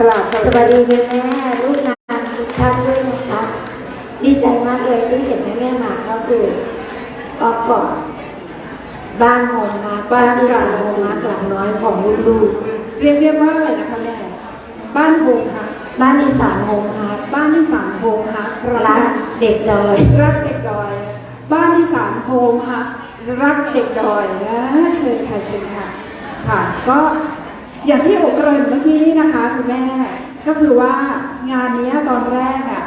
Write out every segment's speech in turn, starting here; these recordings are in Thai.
กราบสวัสดีแม่แม่ลูกนานทุกท่านด้วยนะคะดีใจมากเลยที่เห็นแม่แม่มาเข้าสู่ออมกอดบ้านโฮมฮักบ้านที่สามโฮมฮักหลังน้อยของลูกเรียกเรียกว่าอะไรนะคะแม่บ้านโฮมฮักๆบ้านที่สามโฮมฮักบ้านที่สามโฮมฮักรักเด็กดอยรักเด็กดอย บ้านที่สามโฮมฮักรักเด็กดอยนะเชิญค่ะเชิญค่ะ ค่ะ ก็ อย่างที่โอกเกริ่นเมื่อกี้นะคะคุณแม่ก็คือว่างานนี้ตอนแรกอะ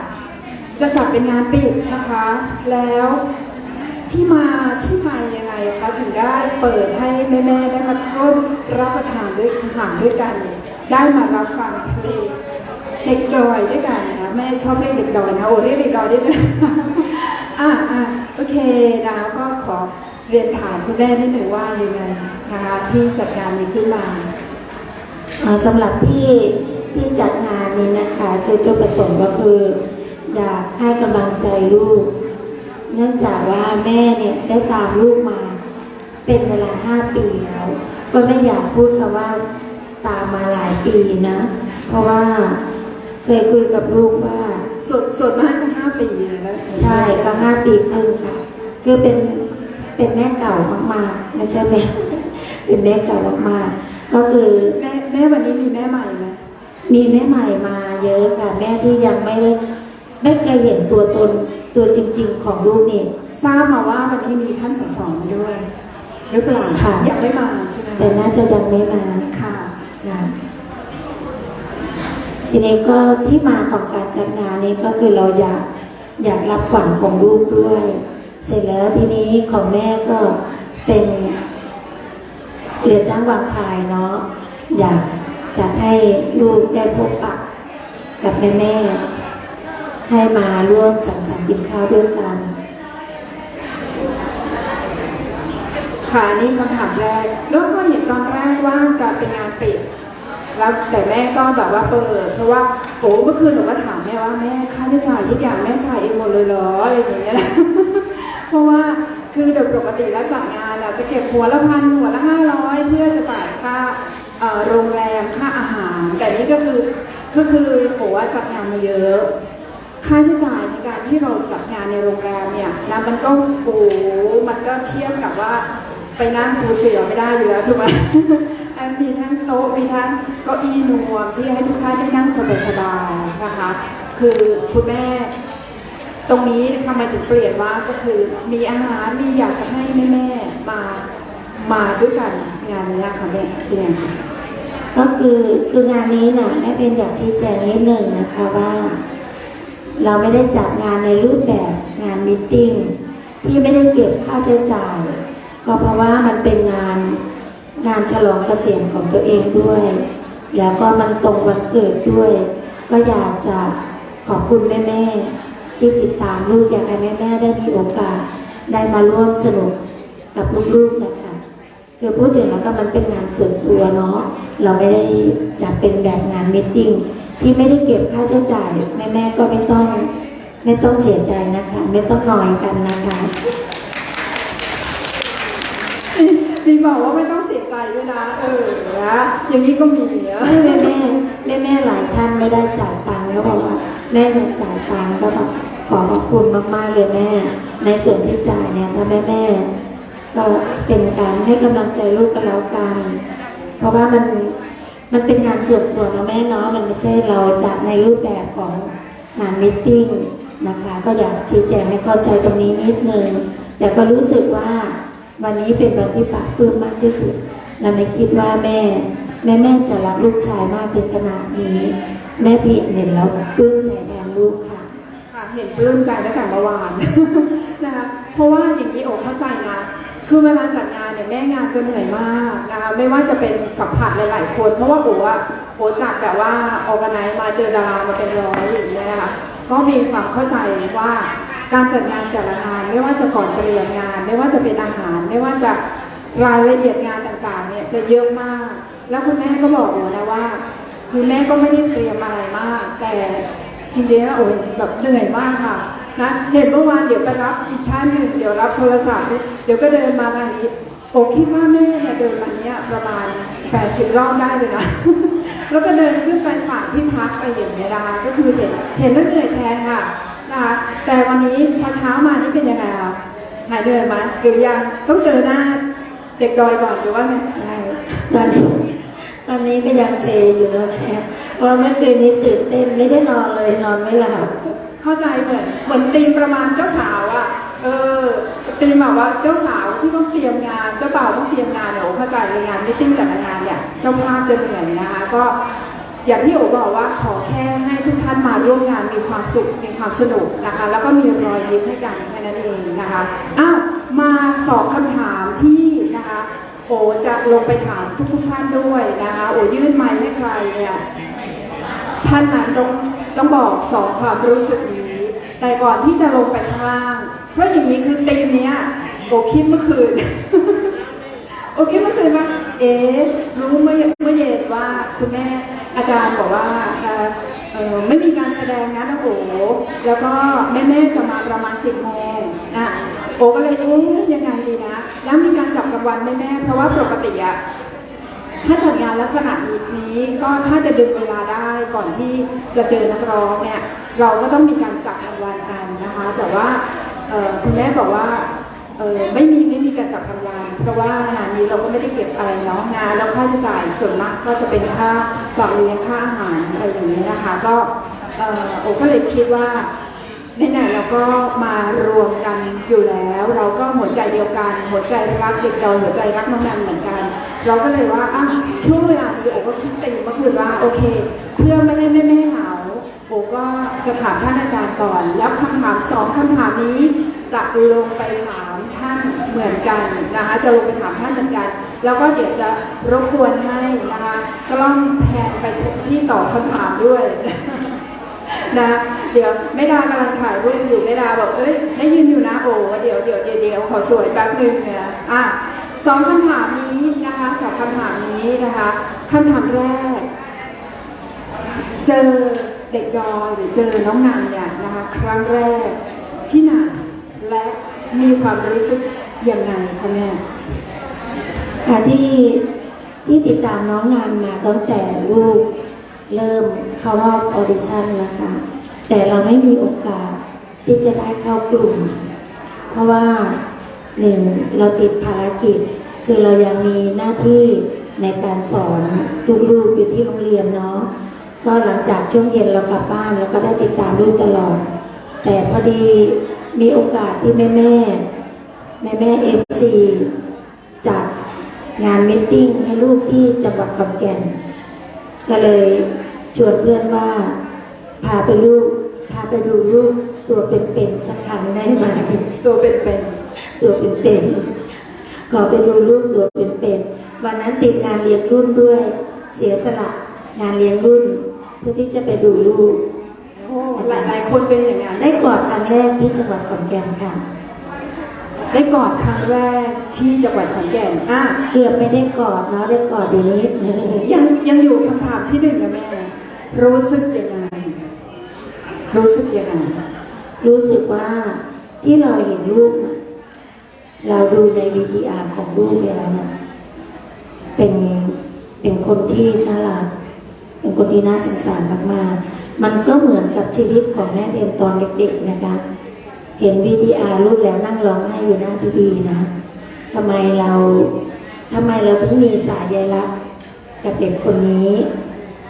จะจัดเป็นงานปิดนะคะ แล้วที่มาที่มายังไงคะถึงได้เปิดให้แม่ๆได้มาร่วมรับประทานด้วยอาหารด้วยกัน ได้มารับฟังเพลงเด็กดอยด้วยกันนะแม่ชอบเรียกเด็กดอยนะโอ้เรียกเด็กดอยได้ไหมอ่าอ่าโอเคนะก็ขอเรียนถามคุณแม่นิดหนึ่งว่ายังไงนะคะที่จัดงานนี้ขึ้นมา สำหรับที่ที่จัดงานนี้นะคะ คือจุดประสงค์ก็คือ อยากให้กำลังใจลูก เนื่องจากว่าแม่เนี่ยได้ตามลูกมา เป็นเวลาห้าปีแล้ว ก็ไม่อยากพูดคำว่าตามมาหลายปีนะ เพราะว่าเคยคุยกับลูกว่าส่วนส่วนมากจะห้าปีเลยนะใช่ก็ห้าปีครึ่งค่ะ คือเป็นเป็นแม่เก่ามากๆไม่ใช่แม่เป็นแม่เก่ามากๆ ก็คือแม่แม่วันนี้มีแม่ใหม่ไหมมีแม่ใหม่มาเยอะค่ะ แม่ที่ยังไม่ได้ไม่เคยเห็นตัวตนตัวจริง ๆ ของลูกนี่ทราบมาว่าวันนี้มีท่านสสมาด้วยหรือเปล่าค่ะอยากได้มาใช่ไหมแต่น่าจะยังไม่มาค่ะค่ะทีนี้ก็ที่มาของการจัดงานนี้ก็คือเราอยากอยากรับขวัญของลูกด้วย เสร็จแล้วทีนี้ของแม่ก็เป็น เหลือจ้างวางคายเนาะอยากจัดให้ลูกได้พบปะกับแม่แม่ให้มาร่วมสังสรรค์กินข้าวด้วยกัน ค่ะนี่คำถามแรกล้วก็เห็นตอนแรกว่าจะเป็นงานปิดแล้วแต่แม่ก็แบบว่าเปิด เพราะว่าโอ้เมื่อคืนหนูก็ถามแม่ว่าแม่ค่าใช้จ่ายทุกอย่างแม่จ่ายเองหมดเลยเหรออะไรอย่างเงี้ยนะเพราะว่า คือโดยปกติแล้วจัดงานอะจะเก็บหัวละพันหัวละห้าร้อยเพื่อจะจ่ายค่าโรงแรมค่าอาหาร แต่นี่ก็คือก็คือโอ้ว่าจัดงานมาเยอะ ค่าใช้จ่ายในการที่เราจัดงานในโรงแรมเนี่ยนะมันก็โอ้มันก็เทียบกับว่าไปนั่งปูเสือไม่ได้อยู่แล้วถูกไหมมีทั้งโต๊ะมีทั้งเก้าอี้นวมที่ให้ทุกท่านได้นั่งสบายๆนะคะ คือคุณแม่ ตรงนี้ทำไมถึงเปลี่ยนว่าก็คือมีอาหารมีอยากจะให้แม่ๆมามาด้วยกันงานนี้ค่ะแม่เป็นยังไงก็คือคืองานนี้นะแม่เป็นอยากชี้แจงนิดหนึ่งนะคะว่า เราไม่ได้จัดงานในรูปแบบงานมิทติ้งที่ไม่ได้เก็บค่าใช้จ่าย ก็เพราะว่ามันเป็นงานงานฉลองเกษียณของตัวเองด้วย แล้วก็มันตรงวันเกิดด้วย ก็อยากจะขอบคุณแม่ๆ ที่ติดตามลูกอยากให้แม่ๆได้มีโอกาส ได้มาร่วมสนุกกับลูกๆนะคะคือพูดถึงแล้วก็มันเป็นงานส่วนตัวเนาะเราไม่ได้จัดเป็นแบบงานมิทติ้งที่ไม่ได้เก็บค่าใช้จ่าย แม่ๆก็ไม่ต้องไม่ต้องเสียใจนะคะ ไม่ต้องนอยกันนะคะมีบอกว่าไม่ต้องเสียใจด้วยนะเออนะอย่างนี้ก็มีเนอะแม่แม่แม่แม่ๆหลายท่านไม่ได้จ่ายตังค์ก็บอกว่าแม่ยังจ่ายตังค์ก็แบบ ขอขอบคุณมากๆเลยแม่ ในส่วนที่จ่ายเนี่ยถ้าแม่แม่ก็เป็นการให้กำลังใจลูกกันแล้วกัน เพราะว่ามันมันเป็นงานส่วนตัวนะแม่เนาะมันไม่ใช่เราจัดในรูปแบบของงานมิทติ้งนะคะก็อยากชี้แจงให้เข้าใจตรงนี้นิดนึงแต่ก็รู้สึกว่าวันนี้เป็นวันที่ปลาปลื้มมากที่สุดเราไม่คิดว่าแม่ แม่แม่จะรักลูกชายมากถึงขนาดนี้ แม่พี่เห็นแล้วปลื้มใจแทนลูก เห็นปลื้มใจตั้งแต่เมื่อวานนะคะเพราะว่าอย่างนี้โอเข้าใจนะคือเวลาจัดงานเนี่ยแม่งานจะเหนื่อยมากนะคะไม่ว่าจะเป็นสัมผัสหลายๆคน เพราะว่าโออะโอจัดแบบว่าออกไนมาเจอดารามาเป็นร้อยอย่างเงี้ยนะคะก็มีความเข้าใจว่าการจัดงานแต่ละงานไม่ว่าจะก่อนเตรียมงาน ไม่ว่าจะเป็นอาหาร ไม่ว่าจะรายละเอียดงานต่างๆเนี่ยจะเยอะมาก แล้วคุณแม่ก็บอกโอนะว่า คือแม่ก็ไม่ได้เตรียมอะไรมาก แต่ จริงๆแล้โอ้ยแบบเหนื่อยมากค่ะนะเห็นเมื่อวานเดี๋ยวไปรับอีกท่านหนึ่งเดี๋ยวรับโทรศัพท์เดี๋ยวก็เดินมาทางนี้โอ้คิดว่าแม่เนี่ยเดินมาเนี้ยประมาณ 80 รอบได้เลยนะ แล้วก็เดินขึ้นไปฝั่งที่พักไปอย่างเงี้ยนะคะก็คือเห็นเห็นแล้วเหนื่อยแทนค่ะนะคะแต่วันนี้พอเช้ามานี่เป็นยังไงคะหายเหนื่อยไหมหรือยังต้องเจอหน้าเด็กดอยก่อนหรือว่าไงใช่ตอนนี้ ตอนนี้ก็ยังเซอยู่นะแม่เพราะเมื่อคืนนี้ตื่นเต้นไม่ได้นอนเลยนอนไม่หลับเข้าใจเหมือนเหมือนตีมประมาณเจ้าสาวอะเออตีมแบบว่าเจ้าสาวที่ต้องเตรียมงาน เจ้าบ่าวต้องเตรียมงานเนี่ยโอ้เข้าใจเลยงานมิ팅แต่ละงานเนี่ยเจ้าภาพจะเหนื่อยนะคะ ก็อย่างที่โอบอกว่าขอแค่ให้ทุกท่านมาร่วมงานมีความสุขมีความสนุกนะคะ แล้วก็มีรอยยิ้มให้กันแค่นั้นเองนะคะอ้าวมาสองคำถาม โอจะลงไปถามทุกๆท่านด้วยนะคะโอยื่นไมค์ให้ใครเนี่ยท่านนั้นต้องต้องบอกสองความรู้สึกนี้ แต่ก่อนที่จะลงไปข้างล่าง เพราะอย่างนี้คือตีมเนี้ยโอคิดเมื่อคืนโอคิดเมื่อคืนว่าเอ๊รู้เมื่อเมื่อเย็นว่าคุณแม่อาจารย์บอกว่าไม่มีการแสดงนะนะโอแล้วก็แม่แม่จะมาประมาณสิบโมงอะโอก็เลยเอ๊ะยังไงดีนะ แล้วมีการจับรางวัลแม่แม่เพราะว่าปกติอะถ้าจัดงานลักษณะนี้ก็ถ้าจะดึงเวลาได้ก่อนที่จะเจอนักร้องเนี่ยเราก็ต้องมีการจับรางวัลกันนะคะ แต่ว่าคุณแม่บอกว่าไม่มีไม่มีการจับรางวัลเพราะว่างานนี้เราก็ไม่ได้เก็บอะไรเนาะงานแล้วค่าใช้จ่ายส่วนมากก็จะเป็นค่าฝากเลี้ยงค่าอาหารอะไรอย่างนี้นะคะ ก็เอ่อโอก็เลยคิดว่า ไหนๆเราก็มารวมกันอยู่แล้ว เราก็หัวใจเดียวกัน หัวใจรักเด็กเราหัวใจรักน้องนันเหมือนกัน เราก็เลยว่าอะช่วงเวลานี้โอก็คิดต็มเมื่อคืนว่าโอเค เพื่อไม่ให้แม่แม่เหงาโอก็จะถามท่านอาจารย์ก่อน แล้วคำถามสองคำถามนี้จะลงไปถามท่านเหมือนกันนะคะจะลงไปถามท่านเหมือนกัน แล้วก็เดี๋ยวจะรบกวนให้นะคะกล้องแพนไปที่ตอบคำถามด้วย นะ เดี๋ยวแม่ดากำลังถ่ายรูปอยู่แม่ดาบอกเอ้ยได้ยินอยู่นะโอ้เดี๋ยวเดี๋ยวเดี๋ยวเดี๋ยวขอสวยแป๊บหนึงเนี่ยอะสองคำถามนี้นะคะสองคำถามนี้นะคะคำถามแรก เจอเด็กดอยหรือเจอน้องนันเนี่ยนะคะครั้งแรกที่ไหนและมีความรู้สึกยังไงคะแม่ค่ะที่ที่ติดตามน้องงานมาตั้งแต่ลูก เริ่มเข้ารอบออดิชั่นนะคะแต่เราไม่มีโอกาสที่จะได้เข้ากลุ่ม เพราะว่าหนึ่งเราติดภารกิจ คือเรายังมีหน้าที่ในการสอนลูกๆอยู่ที่โรงเรียนเนาะก็หลังจากช่วงเย็นเรากลับบ้านเราก็ได้ติดตามลูกตลอด แต่พอดีมีโอกาสที่แม่แม่แม่แม่เอฟซีจัดงานมิทติ้งให้ลูกที่จังหวัดขอนแก่น ก็เลยชวนเพื่อนว่าพาไปลูกพาไปดูลูกตัวเป็นๆสักครั้งได้ไหมตัวเป็นตัวเป็นๆขอไปดูลูกตัวเป็นๆวันนั้นติดงานเลี้ยงรุ่นด้วย เสียสละงานเลี้ยงรุ่น เพื่อที่จะไปดูลูกๆโอ้หลายหลายๆคนเป็นอย่างนั้นได้กอดครั้งแรกที่จังหวัดขอนแก่นค่ะ ได้กอดครั้งแรก ที่จังหวัดขอนแก่นอะเกือบไม่ได้กอดเนาะได้กอดอยู่นิดนึงยังยังอยู่คำถามที่หนึ่งนะแม่ รู้สึกยังไง รู้สึกยังไง รู้สึกว่าที่เราเห็นลูกน่ะเราดูในวีดีอาร์ของลูกแล้วนะเป็นเป็นคนที่น่ารักเป็นคนที่น่าสงสารมากๆมันก็เหมือนกับชีวิตของแม่เพียนตอนเด็กๆนะคะ เห็นวีดีอาร์ลูกแล้วนั่งร้องไห้อยู่หน้าทีวีนะ ทำไมเราทำไมเราถึงมีสายใยรักกับเด็กคนนี้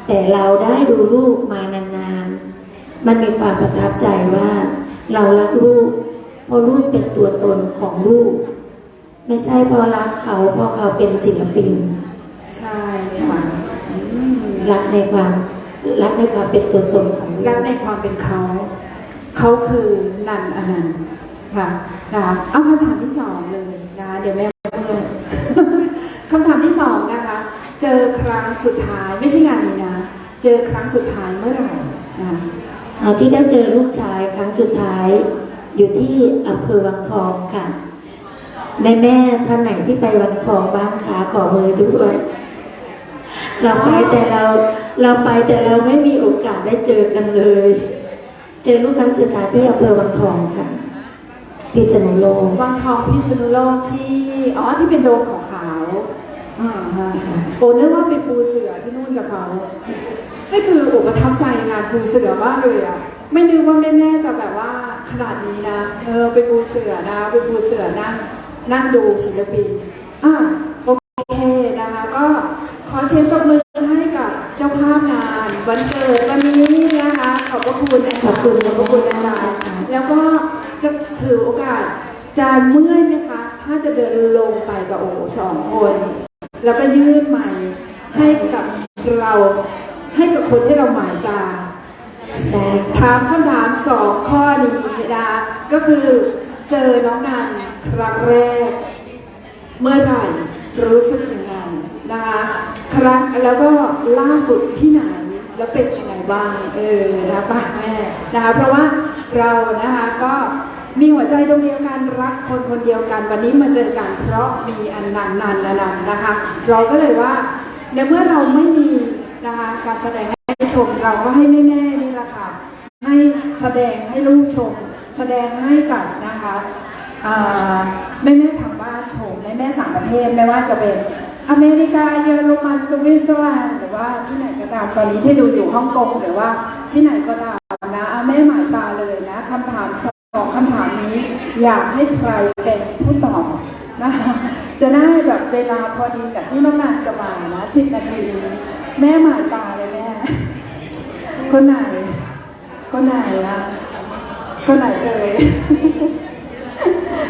แต่เราได้ดูลูกมานานๆ มันมีความประทับใจว่าเรารักลูกเพราะลูกเป็นตัวตนของลูก ไม่ใช่เพราะรักเขาเพราะเขาเป็นศิลปิน ใช่ค่ะอืมรักในความรักในความเป็นตัวตนของลูรักกในความเป็นเขา เขาคือนันอนันต์ค่ะนะคะเอาคำถามที่สองเลยนะคะ เดี๋ยวแม่เมื่อยคำถามที่สองนะคะ เจอครั้งสุดท้ายไม่ใช่งานนี้นะ เจอครั้งสุดท้ายเมื่อไหร่นะคะเอาที่ได้เจอลูกชายครั้งสุดท้าย อยู่ที่อำเภอวังทองค่ะแม่แม่ท่านไหนที่ไปวังทองบ้างขาขอมือด้วยเราไปแต่เราเราไปแต่เราไม่มีโอกาสได้เจอกันเลย เจอลูกครั้งสุดท้ายที่อำเภอวังทองค่ะ พิษณุโลก วังทองพิษณุโลกที่อ๋อที่เป็นโดมขาวอ่าฮะโอ้นึกว่าไปปูเสือที่นู่นกับเขานี่คือโอ้ประทับใจงานปูเสือมากเลยอะไม่นึกว่าแม่แม่ๆจะแบบว่าขนาดนี้นะเออไปปูเสือนะไปปูเสือนั่งนั่งดูศิลปินอะโอเคนะคะก็ขอเชิญปรบมือให้กับเจ้าภาพงาน วันเกิดวันนี้นะคะขอบพระคุณอาจารย์ขอบคุณขอบพระคุณอา ถือโอกาสจานเมื่อยไหมคะ ถ้าจะเดินลงไปกับโอ้สองคน แล้วก็ยื่นไมค์ให้กับเราให้กับคนที่เราหมายตา ถามคำถามสองข้อนี้นะก็คือเจอน้องนันครั้งแรก เมื่อไหร่รู้สึกยังไงนะคะครั้งแล้วก็ล่าสุดที่ไหนแล้วเป็นยังไงบ้างเออนะป้าแม่นะคะเพราะว่าเรานะคะก็ มีหัวใจดวงเดียวกันรักคนคนเดียวกัน วันนี้มาเจอกันเพราะมีอันนันนันนันนันนะคะ เราก็เลยว่าในเมื่อเราไม่มีนะคะการแสดงให้ชมเราก็ให้แม่ๆนี่แหละค่ะให้แสดงให้ลูกชม แสดงให้กับนะคะแม่แม่ทางบ้านชมแม่แม่ต่างประเทศไม่ว่าจะเป็นอเมริกาเยอรมันสวิตเซอร์แลนด์หรือว่าที่ไหนก็ตามตอนนี้ที่ดูอยู่ฮ่องกงหรือว่าที่ไหนก็ตามนะอะแม่หมายตาเลยนะคำถาม สองคำถามนี้อยากให้ใครเป็นผู้ตอบนะคะจะได้แบบเวลาพอดีกับที่น้องนานจะมานะสิบนาทีนี้แม่หมายตาเลยแม่ คนไหน คนไหนอะคนไหนเอ่ย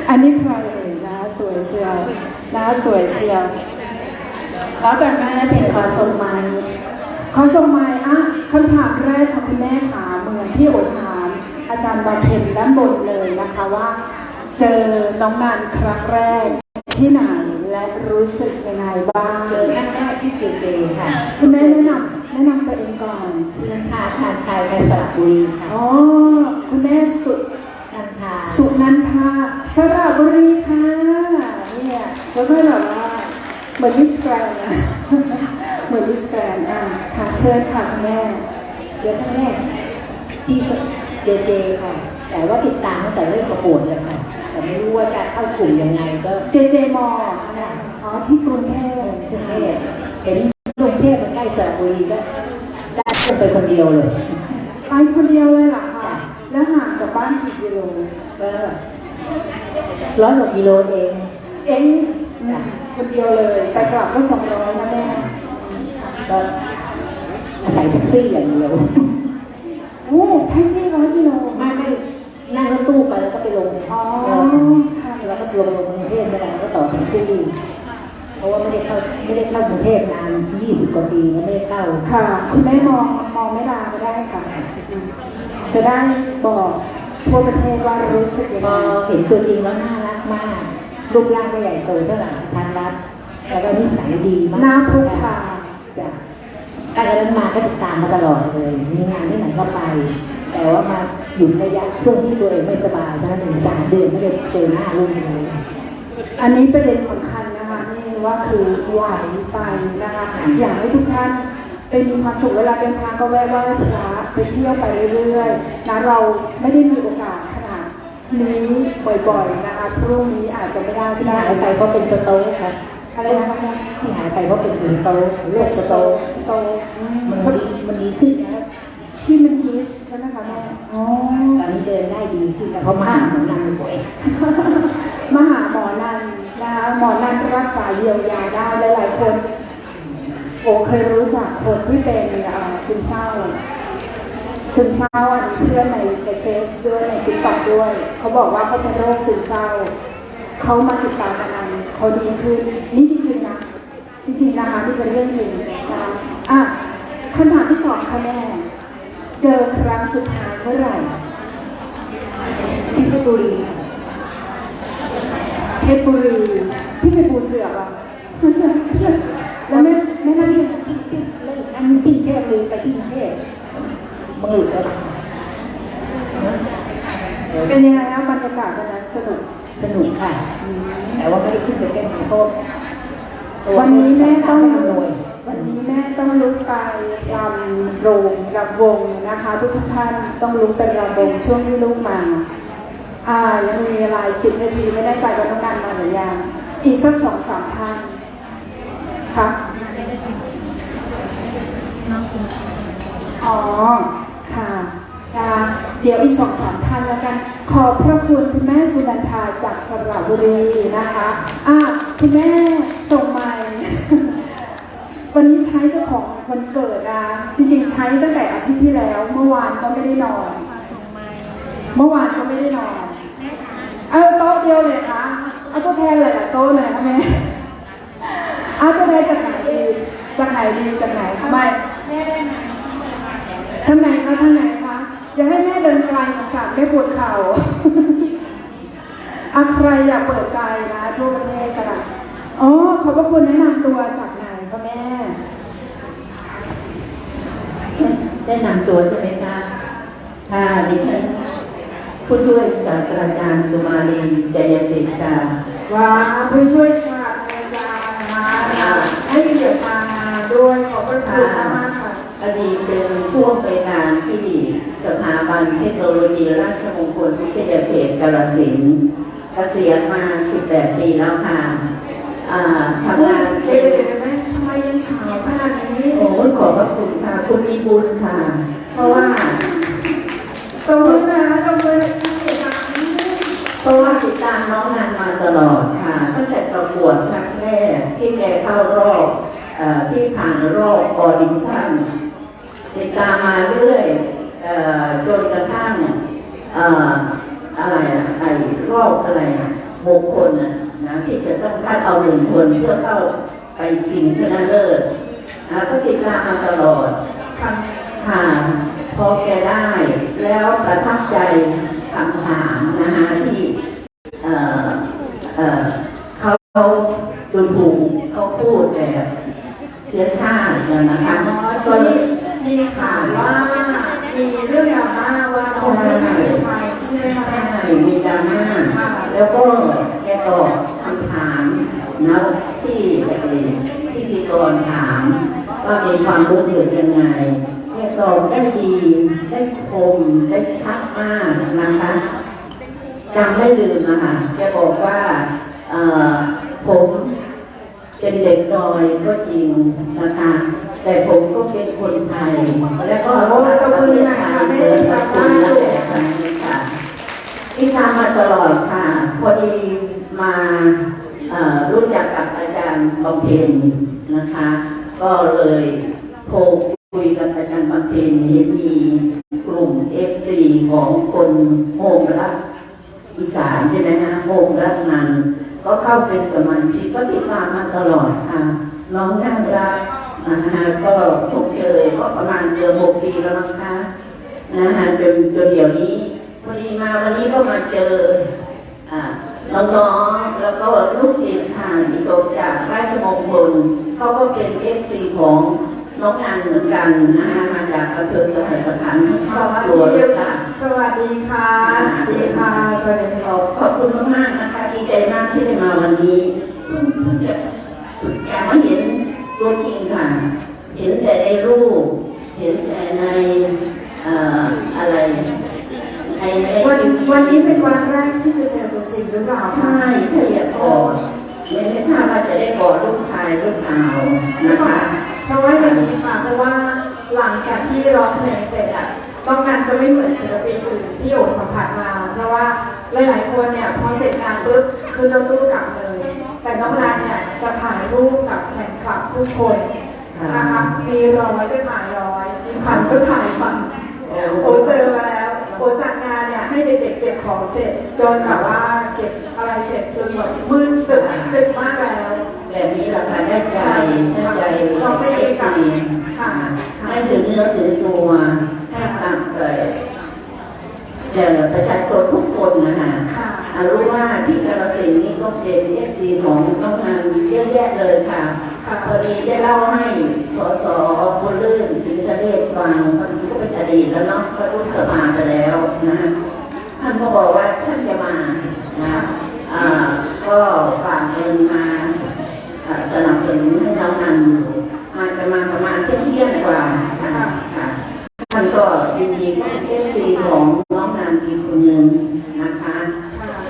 อันนี้ใครเอ่ยนะสวยเชียวนะสวยเชียวแล้วแต่แม่เป็นขอชมไม้ขอส่งไม้อะคำถามแรกค่ะคุณแม่ขาเหมือนที่โอถาม อาจารย์บำเพ็ญด้านบนเลยนะคะว่า เจอน้องนันครั้งแรกที่ไหนและรู้สึกยังไงบ้างเจอครั้งแรกที่เจเจค่ะคุณแม่แนะนำแนะนำตัวเองก่อนชื่อนันทาชาญชัยในสระบุรีค่ะอ๋อคุณแม่สุดนันทาสุนันทาสระบุรีค่ะเนี่ยแล้วก็แบบว่าเหมือนมิสแกรนด์นะเหมือนมิสแกรนด์อะค่ะเชิญค่ะคุณแม่เจอครั้งแรกที่ เจเจค่ะ แต่ว่าติดตามตั้งแต่เริ่มประกวดเลยค่ะ แต่ไม่รู้ว่าจะเข้ากลุ่มยังไงก็เจเจมอนะอ๋อที่กรุงเทพกรุงเทพเห็นกรุงเทพมันใกล้สระบุรีก็ได้ไปคนเดียวเลยไปคนเดียวเลยเหรอคะแล้วห่างจากบ้านกี่กิโลก็ร้อยกว่ากิโลเองเองอืมคนเดียวเลย ไปกลับก็สองร้อยนะแม่ก็อาศัยแท็กซี่อย่างเดียว โอ้แท็กซี่ร้อยกิโลไม่ไม่นั่งรถตู้ไปแล้วก็ไปลงอ๋อค่ะแล้วก็ลงกรุงเทพไม่ได้ก็ต่อแท็กซี่เพราะว่าไม่ได้เข้าไม่ได้เข้ากรุงเทพนานยี่สิบกว่าปีไม่ได้เข้าค่ะ คุณแม่มองมองไม่ลาก็ได้ค่ะอืมจะได้บอกทั่วประเทศว่ารู้สึกยังพไงอเห็นตัวจริงแล้วน่ารักมากรูปร่างก็ใหญ่โตเท่าไหร่ทานรัฐแล้วก็นิสัยดีมากน้าพุทธาจ้ะ ตั้งแต่นั้นมาก็ติดตามมาตลอดเลย มีงานที่ไหนก็ไป แต่ว่ามาหยุดระยะช่วงที่ตัวเองไม่สบายเท่านั้นเองสามเดือนไม่ได้เจอหน้าลูกเลยอันนี้ประเด็นสำคัญนะคะนี่ว่าคือไหวไปนะคะอยากให้ทุกท่านไปมีความสุขเวลาเดินทางก็แวะไหว้พระไปเที่ยวไปเรื่อยๆนะเราไม่ได้มีโอกาสขนาดนี้บ่อยๆนะคะพรุ่งนี้อาจจะไม่ได้ก็ที่ได้หายไปเพราะเป็นสโต๊กครับอะไรนะคะ ที่หายไปเพราะเป็นสโตเลือดสโตสโตมันดีมันดีขึ้นนะที่มันฮิตใช่ไหมคะแม่อ๋อตอนนี้เดินได้ดีขึ้นแล้วเพราะมาหาหมอนำบ่อยมาหาหมอนันนะคะหมอนันรักษาเยียวยาได้หลายๆคนโอเคยรู้จักคนที่เป็นซึมเศร้าซึมเศร้าอันเพื่อนในในเฟซด้วยในติ๊กต็อกด้วย เขาบอกว่าเขาเป็นโรคซึมเศร้า เขามาติดตามอันนั้นเขาดีขึ้นนี่จริงๆ จริงๆนะคะนี่เป็นเรื่องจริงนะคะอะคำถามที่สองค่ะแม่ เจอครั้งสุดท้ายเมื่อไหร่ที่เพชรบุรีค่ะเพชรบุรีที่เป็นปูเสือกอะปูเสือกเสือกแล้วแม่แม่นั่งที่ยังที่ที่แล้วอีกครั้งที่เทพเลยไปที่กรุงเทพบังหลุดแล้วนะเดี๋ยวเป็นยังไงนะบรรยากาศวันนั้นสนุกสนุกค่ะ แต่ว่าไม่ได้ขึ้นไปเต้นเพราะตั วันนี้แม่ต้องไม่อำนวันนี้แม่ต้องลุกไปรำโรงรำวงนะคะ ทุกทุกท่านต้องลุกเป็นรำวงช่วงที่ลูกมา อ่ายังมีเวลาสิบนาทีไม่ได้ใจว่าต้องการมาหรือยังอีกสักสองสามท่านคะอ๋อค่ะ นะคะเดี๋ยวอีกสองสามท่านแล้วกัน ขอบพระคุณคุณแม่สุนันทาจากสระบุรีนะคะอะคุณแม่ส่งใหม่วันนี้ใช้เจ้าของวันเกิดนะจริงๆใช้ตั้งแต่อาทิตย์ที่แล้ว เมื่อวานก็ไม่ได้นอน เมื่อวานก็ไม่ได้นอนเอาโต๊ะเดียวเลยคะเอาตัวแทนเลยโต๊ะเลยนะแม่เอาตัวแทนจากไหนดีจากไหนดีจากไหนไม่ทางไหนคะทางไหนคะ อย่าให้แม่เดินไกลสงสารแม่ปวดเข่าอาใครอยากเปิดใจนะทั่วประเทศกันอะอ๋อขอบพระคุณแนะนำตัวจากไหนคะแม่ แนะนำตัวใช่ไหมคะค่ะดิฉันผู้ช่วยศาสตราจารย์สุมาลีจยศิษย์ค่ะว้าวผู้ช่วยศาสตราจารย์นะคะให้เกียรติมางานด้วยขอบพระคุณมากๆค่ะอดีตเป็นผู้อำนวยการที่ สถาบันเทคโนโลยีราชมงคลวิทยาเขตกาฬสินธุ์เกษียณมา 18 ปีแล้วค่ะอ่าทำงานเดี๋เป็ยวนเดี๋ยวแม่ทำไมยังสาวขนาดนี้ โอ้ยขอบพระคุณค่ะ คุณมีบุญค่ะ เพราะว่าตรงนี้นะตรงนี้เสียดายเพราะว่าติดตามน้องงานมาตลอดค่ะ ตั้งแต่ประกวดครั้งแรกที่แกเข้ารอบเออที่ผ่านรอบออดิชั่นติดตามมาเรื่อยเอ่อ จนกระทั่งเอ่ออะไรอะไอ้รอบอะไรอะหกคนน่ะนะที่จะต้องคัดเอาหนึ่งคนเพื่อเข้าไปชิงชนะเลิศอ่าก็ติดตามมาตลอดค่ะค่ะพอแกได้ แล้วประทับใจคำถามนะคะที่เอ่อเอ่อเขาดูถูกเขาพูดแบบเชื้อชาตินะคะอ๋อที่มีข่าวว่ามีเรื่องดราม่าว่าน้องไม่ใช่ไทยใช่ไหมคะแม่ ใช่มีดราม่า แล้วก็แกตอบคำถามนะที่พิธีกรถามว่ามีความรู้สึกยังไงแกตอบได้ดีได้คมได้ชัดมากนะคะจำไม่ลืมนะคะแกบอกว่าเอ่อผมเป็นเด็กดอยก็จริงนะคะแต่ผมก็เป็นคนไทย และก็โอ้ตบมือหน่อยค่ะแม่จำได้อยู่ค่ะ ที่ทำมาตลอดค่ะ พอดีมาเอ่อรู้จักกับอาจารย์บำเพ็ญนะคะ ก็เลยโทรคุยกับอาจารย์บำเพ็ญเห็นมีกลุ่มเอฟซีของคนโฮมรักอีสานใช่ไหมฮะโฮมรักนันก็เข้าเป็นสมาชิกก็ติดตามมาตลอดค่ะ น้องน่ารักนะคะก็ชมเชยก็ประมาณเดือนหกปีแล้วมั้งคะนะฮะจนจนเดี๋ยวนี้ พอดีมาวันนี้ก็มาเจออ่าน้องๆ แล้วก็ลูกศิษย์ค่ะที่จบจากราชมงคลเขาก็เป็นเอฟซีของน้องนันเหมือนกันนะฮะมาจากอำเภอสมัยสถานครอบครัวค่ะสวัสดีค่ะ สวัสดีค่ะ สวัสดีขค่ะอบขอบคุณมากๆนะคะ ดีใจมากที่ได้มาวันนี้เพิ่งเพิ่งจะอยากมาเห็นตัวจริงค่ะ เห็นแต่ในรูป เห็นแต่ในเอ่ออะไร ในในวันวันนี้เป็นวันแรกที่จะเจอตัวจริงหรือเปล่าใช่คะ ใช่อยากกอดไม่ไม่ทราบว่าจะได้กอดลูกชายหรือเปล่านะคะเพราะว่าอย่างนี้ค่ะเพราะว่าหลังจากที่ร้องเพลงเสร็จอะต้องงานจะไม่เหมือนศิลปินอื่นที่โอสัมผัสมา เพราะว่าหลายๆคนเนี่ยพอเสร็จงานปุ๊บคือเราตู้กลับเลย แต่น้องรันเนี่ยจะถ่ายรูปกับแฟนคลับทุกคนนะคะมีร้อยก็ถ่ายร้อยมีพันก็ถ่ายพันโอ้ ของเสร็จจนแบบว่าเก็บอะไรเสร็จจนแบบมืดตึกตึกมากแล้ว แบบนี้เราค่ะได้ใจได้ใจเราก็ยังไม่กลับจริงค่ะให้ถึงเนื้อถึงตัวให้กับเอ่อเอ่อประชาชนทุกคนนะคะค่ะอ่ารู้ว่าที่กาฬสินธุ์นี้ก็เป็นเอฟซีของน้องนันเยอะแยะเลยค่ะค่ะพอดีได้เล่าให้สสบุญลื่นถึงทะเลศฟังพอดีก็เป็นอดีตแล้วเนาะก็รู้สมาไปแล้วนะ ท่านก็บอกว่าท่านจะมานะอ่าก็ฝากเงินมาสนับสนุนให้น้องนันมาจะมาประมาณเที่ยงกว่าค่ะค่ะท่านก็ยินดีกับเอฟซีของน้องนันอีกคนหนึ่งนะคะ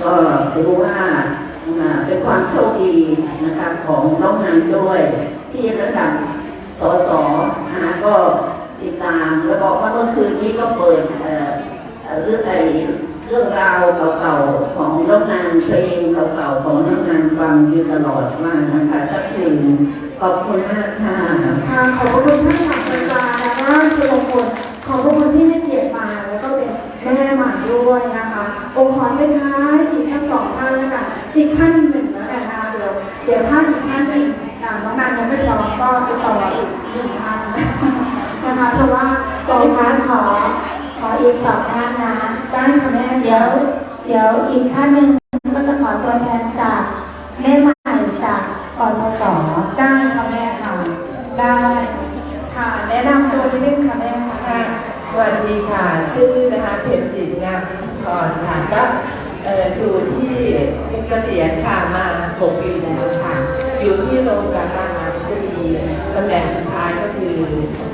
ก็ถือว่าอ่าเป็นความโชคดีนะคะของน้องนันด้วย ที่ระดับสสนะคะก็ติดตามแล้วบอกว่าเมื่อคืนนี้ก็เปิดเอ่อเอ่อเรื่องไอ้เรื่องราวเก่าๆของน้องนางเพลงเก่าๆของน้องนางฟังอยู่ตลอดมากนะคะก็คือขอบคุณมากค่ะ ค่ะขอบพระคุณท่านศาสตราจารย์และราชมงคลขอบพระคุณที่ให้เกียรติมาแล้วก็เป็นแม่ใหม่ด้วยนะคะองค์ขอท้ายๆอีกสักสองท่านแล้วกันอีกท่านหนึ่งแล้วกันนะคะเดี๋ยวเดี๋ยวถ้าอีกท่านหนึ่งอ่าน้องนางยังไม่พร้อมก็จะต่ออีกหนึ่งท่านนะคะเพราะว่าจะ จะ ได้ ค้าขอ ขออีกสองท่านนะ ได้ค่ะแม่ เดี๋ยวเดี๋ยวอีกท่านหนึ่งก็จะขอตัวแทนจากแม่ใหม่จากอสสได้ค่ะแม่ค่ะ ได้ค่ะแนะนำตัวนิดนึงค่ะแม่ค่ะค่ะสวัสดีค่ะ ชื่อนะคะเพชรจิตงามพรค่ะก็เอ่ออยู่ที่เป็นเกษียณค่ะมา6ปีแล้วค่ะ อยู่ที่โรงพยาบาลรามาธิบดีตำแหน่งสุดท้ายก็คือ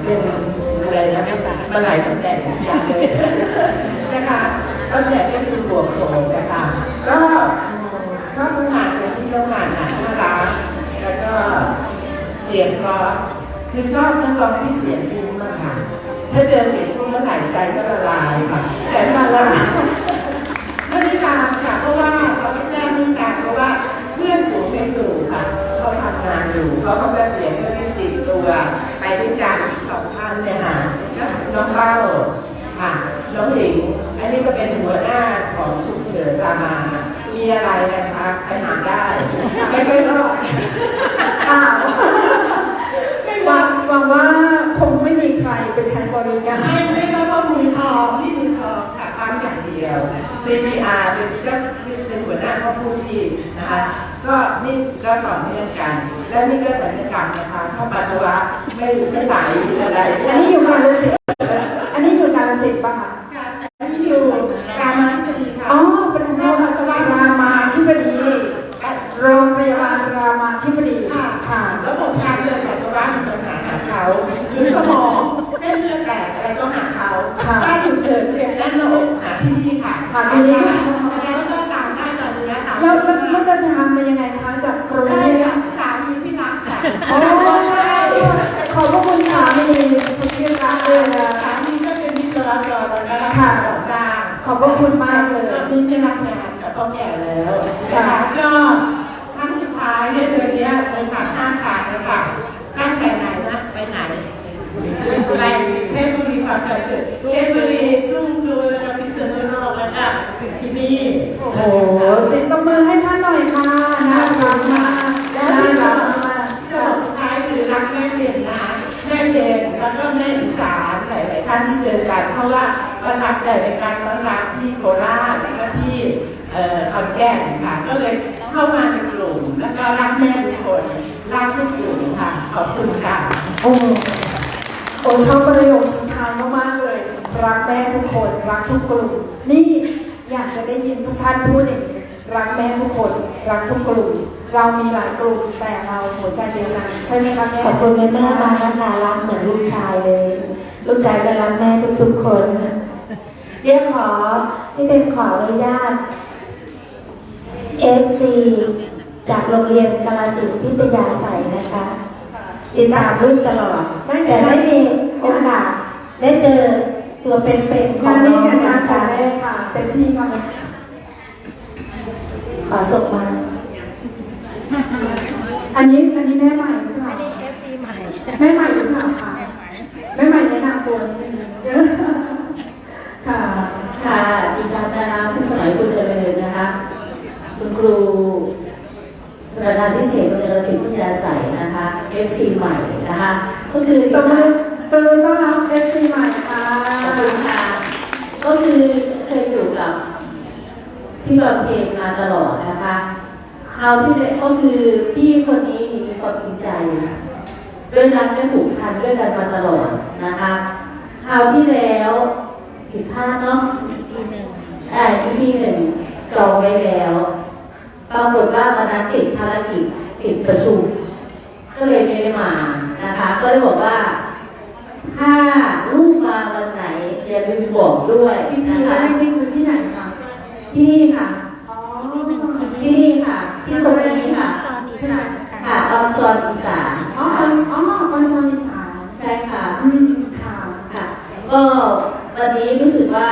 เป็นอะไรนะไม่ทราบมาหลายตำแหน่งอย่างเลยนะคะ ตำแหน่งก็คือหัวโขนนะคะก็ชอบทำงานเป็นที่ทำงานหนักน่ารักแล้วก็เสียงเพราะคือชอบนักร้องที่เสียงทุ้มมากค่ะ ถ้าเจอเสียงทุ้มเมื่อไหร่ใจก็ละลายค่ะ แต่จะละลายไม่ได้ตามค่ะ เพราะว่าเขาไม่แจ้ไม่ตามเพราะว่าเพื่อนฝูงไม่อยู่ค่ะเขาทำงานอยู่เขาเขาก็เสียงก็ติดตัวไปด้วยกันอีกสองท่านเนี่ยค่ะก็น้องเป้าค่ะ น้องหลิง อันนี้ก็เป็นหัวหน้าของ ฉุกเฉินรามามีอะไรนะคะไปหาได้ ไม่ค่อยรอดอ้าวหวังหวังว่าคงไม่มีใครไปใช้บริการไม่ไม่รับว่ามือทองที่มือทองค่ะปั๊มอย่างเดียว CPR เป็นก็เป็นหัวหน้าข้อผู้ชีพนะคะก็นี่ก็ต่อเนื่องกัน และนี่ก็สัญญกรรมนะคะถ้าปัสสาวะไม่ไม่ไหลอะไร อันนี้อยู่กาลสินธุ์อันนี้อยู่กาลสินธุ์ป่ะคะ อันนี้อยู่รามาธิบดีค่ะ อ๋อ เป็นโรงรามาธิบดี โรงพยาบาลรามาธิบดี ค่ะ ค่ะ ระบบการเดินปัสสาวะมีปัญ หาหาเขาหรือสมองเส้นเลือดแตกอะไรก็หาเขาค่ะ ถ้าฉุกเฉินเจ็บแน่นหน้าอกหาที่นี่ค่ะหาที่นี่แล้วก็ตามได้ตอนนี้ค่ะแล้วแล้วแล้วเดินทางมายังไงคะจากกรุง ได้ เทพ ค่ะสามีที่รักค่ะ โอ้ขอบพระคุณสามีสุดที่รักเลยนะ สามีก็เป็นวิศวกรแล้วก็ ค่ะ ก่อสร้าง ขอบพระคุณมากเลย ก็เพิ่งได้รับงานกับพ่อแก่แล้ว ค่ะ นะคะก็ครั้งสุดท้ายเนี่ยเดือนเนี้ยไปผ่านห้าขาดเลยค่ะตั้งแต่ไหนนะไปไหนไปเพชรบุรีความเกิดสุดเพชรบุรีทุ่งครูแล้วก็พิษณุโลกแล้วก็ถึงที่นี่ โอ้โหเสียงตบมือให้ท่านหน่อยค่ะ น่ารักมากน่ารักมาก ก็สุดท้ายคือรักแม่เด่นนะคะแม่เด่นแล้วก็แม่อีสานหลายๆท่านที่เจอกัน เพราะว่า ประทับใจในการต้อนรับที่โคราชแล้วก็ที่เอ่อขอนแก่นค่ะ ก็เลยเข้ามาในกลุ่ม แล้วก็รักแม่ทุกคนรักทุกกลุ่มค่ะ ขอบคุณค่ะ โอ้โอ้ชอบประโยคสุดท้ายมากๆเลย รักแม่ทุกคน รักทุกกลุ่ม นี่อยากจะได้ยินทุกท่านพูดอย่างนี้รักแม่ทุกคน รักทุกกลุ่ม เรามีหลายกลุ่มแต่เราหัวใจเดียวกันใช่ไหมคะแม่ขอบคุณแม่แม่ๆมากนะคะรักเหมือนลูกชายเลย ลูกชายก็รักแม่ทุกๆคน เรียกขอให้เป็นขออนุญาต FC จากโรงเรียนกาลสินธุ์พิทยาใสยนะคะติดตามรุ่นตลอด แต่ไม่มีโอกาสได้เจอตัวเป็นๆของงานน้นี้องงานนะงานของคะแม่ค่ะเต็มที่ค่ะแม่ขอส่งมา อันนี้อันนี้แม่ใหม่หรือเปล่าแม่ใหม่หรือเปล่าคะแม่ใหม่แนะนำตัวนิดนึง ค่ะ ค่ะ ดิฉันนะคะพิสมัยคุณเจริญนะคะ คุณครูประธานพิเศษโรงเรียนรศิลป์พิทยาใสยนะคะ FC ใหม่นะคะ ก็คือตบมือตบมือต้อนรับเอฟซีใหม่ค่ะขอบคุณค่ะ ก็คือเคยอยู่กับพี่บอลเพลงมาตลอดนะคะคราวที่แล้วก็คือพี่คนนี้มีความจริงใจด้วยรักและผูกพันด้วยกันมาตลอดนะคะคราวที่แล้ว ผิดพลาดเนาะอ่าที่พี่หนึ่งจองไว้แล้วปรากฏว่าวันนั้นติดภารกิจติดประชุมก็เลยไม่ได้มานะคะ ก็เลยบอกว่า ถ้าลูกมาวันไหนอย่าลืมบอกด้วยพี่พีนะแรคะกนี่คือที่ไหนคะที่นี่ค่ะอ๋อที่นี่ค่ะ ที่ตรงนี้ค่ะใช่ไหมค่ะออนซอนอีสานอ๋อออนโซนอีสานใช่ค่ะอืมค่ะค่ะก็ วันนี้รู้สึกว่า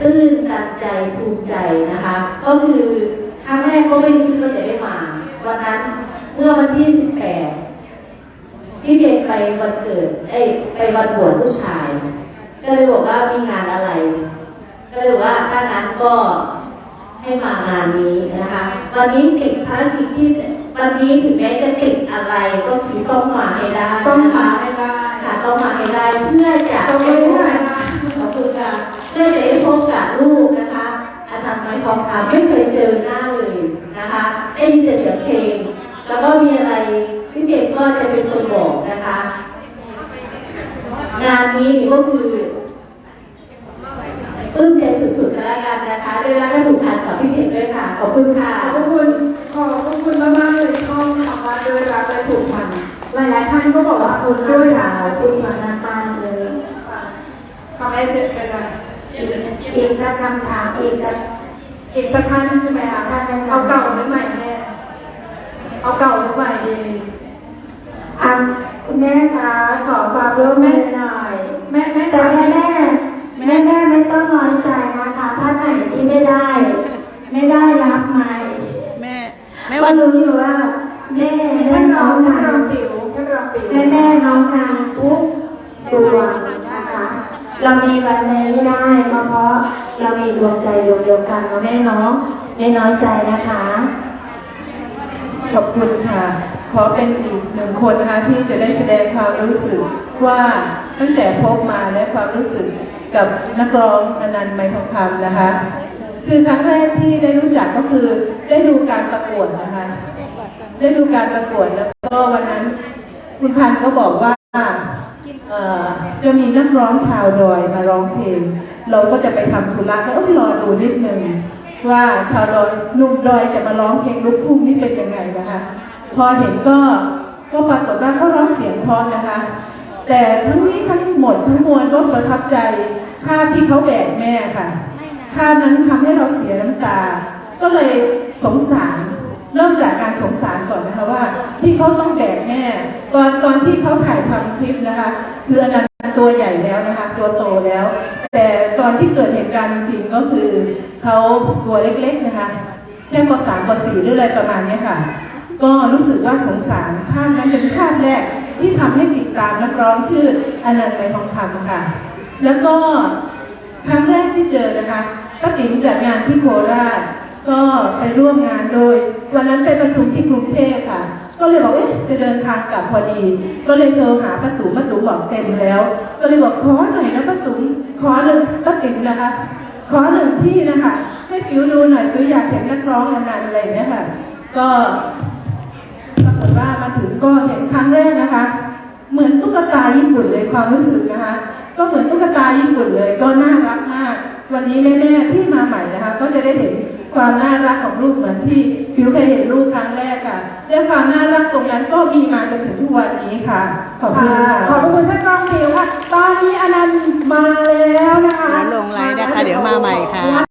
ตื้นตันใจภูมิใจนะคะ ก็คือครั้งแรกก็ไม่ได้คิดว่าจะได้มาวันนั้นเมื่อวันที่ 18 พี่เบนไปวันเกิดเอ้ไปวันบวชลูกชาย ก็เลยบอกว่ามีงานอะไร ก็เลยบอกว่าถ้างั้นก็ให้มางานนี้นะคะ วันนี้ติดภารกิจที่วันนี้ถึงแม้จะติดอะไรก็คือต้องมาให้ได้ต้องมาให้ ได้ค่ะต้องมาให้ได้เพื่อจะต้องได้มาพให้บได้ขอบคุณค่ะเพื่อจะได้พบกับลูกนะคะ อาจารย์ไม้ทองคำไม่เคยเจอหน้าเลยนะคะได้ยินแต่เสียงเพลง แล้วก็มีอะไรพี่เบกก็จะเป็นคนบอกนะคะ งานนี้นี่ก็คือปลื้มใจสุดๆแล้วกันนะคะด้วยรักและผูกพันกับพี่เบกด้วยค่ะ ขอบคุณค่ะขอบคุณขอบคุณมากๆเลยชอบคำว่าด้วยรักและผูกพันหลายๆท่านก็บอกว่า คุณ ด้ ด้ ว วย ย รั สาก ว และ คุ ผู ณ กพั มาน หน้าบ้านเลย คำแม่เชิญเชิญเลย อีกอีกสักคำถามอีกจะ อีกสักท่านใช่ไหมคะ ท่านหนึ่ง เอาเก่าหรือใหม่แม่ เอาเก่าหรือใหม่ดี อะคุณแม่คะขอความร่วมมือหน่อย แม่แม่ แต่แม่แม่แม่แม่ไม่ต้องน้อยใจนะคะท่านไหนที่ไม่ได้ ไม่ได้รับไหม แม่ แม่ แม่ ว่า ว่า รู้อยู่ว่าแม่ ท่านร น้ อ อง ง ท่าน นาร อง ง ปิ๋วท่านรองปิ๋ว แม่แม่น้องนางทุกดวงนะคะ เรามีวันนี้ได้ก็เพราะเรามีดวงใจดวงเดียวกันเนาะแม่เนาะไม่ น้อยใจนะคะ ขอบคุณค่ะ ขอเป็นอีกหนึ่งคนนะคะที่จะได้แสดงความรู้สึกว่าตั้งแต่พบมาและความรู้สึกกับนักร้องอนันต์ไมทองคำนะคะ คือครั้งแรกที่ได้รู้จักก็คือได้ดูการประกวดนะคะ ได้ดูการประกวดแล้วก็วันนั้นคุณพันธ์ก็บอกว่าจะมีนักร้องชาวดอยมาร้องเพลง เราก็จะไปทำธุระแล้วก็รอดูนิดนึง ว่าชาวดอยหนุ่มดอยจะมาร้องเพลงลูกทุ่งนี่เป็นยังไงนะคะ พอเห็นก็ก็ปรากฏว่าเขาร้องเสียงเพราะนะคะ แต่ทั้งนี้ทั้งหมดทั้งมวลก็ประทับใจภาพที่เขาแบกแม่ค่ะภาพนั้นทำให้เราเสียน้ำตา ก็เลยสงสารเริ่มจากการสงสารก่อนนะคะว่า ที่เขาต้องแบกแม่ตอนตอนที่เขาถ่ายทำคลิปนะคะ คืออันนั้นตัวใหญ่แล้วนะคะ ตัวโตแล้ว แต่ตอนที่เกิดเหตุการณ์จริงๆก็คือ เขาตัวเล็กๆนะคะแค่ปสามปสี่หรืออะไรประมาณนี้ค่ะ ก็รู้สึกว่าสงสารภาพนั้นเป็นภาพแรกที่ทำให้ติดตามนักร้องชื่ออนันต์ไมทองคำค่ะ แล้วก็ครั้งแรกที่เจอนะคะป้าติ๋มจัดงานที่โคราชก็ไปร่วมงานโดย วันนั้นไปประชุมที่กรุงเทพค่ะ ก็เลยบอกเอ๊ะจะเดินทางกลับพอดี ก็เลยโทรหาป้าตุ๋มป้าตุ๋มบอกเต็มแล้ว ก็เลยบอกขอหน่อยนะป้าตุ๋มขอหนึ่งป้าติ๋มนะคะ ขอหนึ่งที่นะคะ ให้ผิวดูหน่อยผิวอยากเห็นนักร้องนานๆอะไรอย่างเนี้ยค่ะ ก็ปรากฏว่ามาถึงก็เห็นครั้งแรกนะคะ เหมือนตุ๊กตาญี่ปุ่นเลยความรู้สึกนะคะ ก็เหมือนตุ๊กตาญี่ปุ่นเลยก็น่ารักมาก วันนี้แม่ๆที่มาใหม่นะคะ ก็จะได้เห็น ความน่ารักของลูกเหมือนที่ฟิวเคยเห็นลูกครั้งแรกค่ะและความน่ารักตรงนั้นก็มีมาจนถึงทุกวันนี้ค่ะ ขอบคุณค่ะค่ะขอบคุณท่านรองปิ๋วค่ะ ตอนนี้อนันต์มาแล้วนะคะเดี๋ยวลงไลน์นะคะ เดี๋ยวมาใหม่ค่ะ